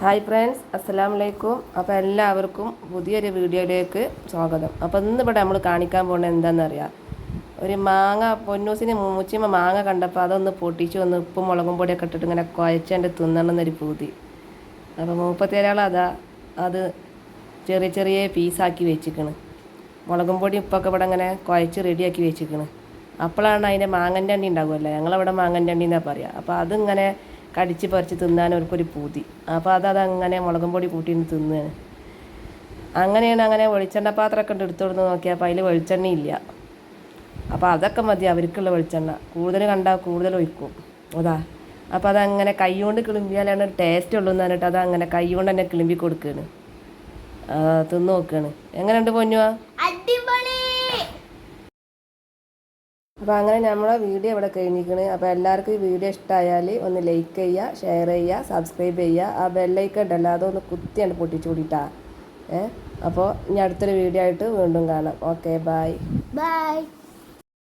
Hi friends അസ്സലാമു വലൈക്കും അപ്പോൾ എല്ലാവർക്കും പുതിയൊരു വീഡിയോയിലേക്ക് സ്വാഗതം. അപ്പോൾ ഇന്ന് ഇവിടെ നമ്മൾ കാണിക്കാൻ പോകുന്നത് എന്താണെന്നറിയാം ഒരു മാങ്ങ പൊന്നൂസിന് മൂച്ചിമ്മ മാങ്ങ കണ്ടപ്പോൾ അതൊന്ന് പൊട്ടിച്ച് ഒന്ന് ഉപ്പും മുളകും പൊടിയൊക്കെ ഇട്ടിട്ട് ഇങ്ങനെ കുഴച്ചെന്റെ തിന്നണം എന്നൊരു പൂതി. അപ്പോൾ മൂപ്പത്തേരാൾ അതാ അത് ചെറിയ ചെറിയ പീസാക്കി വെച്ചിക്കണ്. മുളകും പൊടി ഉപ്പൊക്കെ ഇവിടെ ഇങ്ങനെ കുഴച്ച് റെഡിയാക്കി വെച്ചിക്കണ്. അപ്പോഴാണ് അതിന്റെ മാങ്ങന്റെ അണ്ടി ഉണ്ടാകുമല്ലോ ഞങ്ങളവിടെ മാങ്ങന്റെ അണ്ടി എന്നാണ് പറയുക അപ്പോൾ അതിങ്ങനെ കടിച്ച് പറിച്ച് തിന്നാൻ അവർക്കൊരു പൂതി. അപ്പോൾ അത് അങ്ങനെ മുളകും പൊടി കൂട്ടിയിട്ട് തിന്നുകയാണ് അങ്ങനെയാണ് അങ്ങനെ വെളിച്ചെണ്ണ പാത്രമൊക്കെ ഉണ്ട് നോക്കിയാൽ നോക്കിയപ്പോൾ അതിൽ വെളിച്ചെണ്ണ ഇല്ല അപ്പോൾ അതൊക്കെ മതി അവർക്കുള്ള വെളിച്ചെണ്ണ. കൂടുതൽ കണ്ടാൽ കൂടുതൽ ഒഴിക്കും. അതാ. അപ്പോൾ അതങ്ങനെ കൈ കൊണ്ട് കിളിമ്പിയാലാണ് ടേസ്റ്റ് ഉള്ളൂ എന്ന് പറഞ്ഞിട്ട് അതങ്ങനെ കൈ കൊണ്ട് തന്നെ കിളിമ്പി കൊടുക്കുകയാണ് തിന്ന് നോക്കുകയാണ് എങ്ങനെയുണ്ട് പൊന്നുവാ? അപ്പോൾ അങ്ങനെ നമ്മളെ വീഡിയോ ഇവിടെ കഴിഞ്ഞിരിക്കണ്. അപ്പോൾ എല്ലാവർക്കും ഈ വീഡിയോ ഇഷ്ടമായാൽ ഒന്ന് ലൈക്ക് ചെയ്യുക ഷെയർ ചെയ്യുക സബ്സ്ക്രൈബ് ചെയ്യുക. ആ ബെല്ലൈക്കൺ ഉണ്ടല്ലോ അതൊന്ന് കുത്തിയാണ് പൊട്ടിച്ചു കൂടിയിട്ടാ ഏ? അപ്പോൾ ഇനി അടുത്തൊരു വീഡിയോ ആയിട്ട് വീണ്ടും കാണാം. Okay bye bye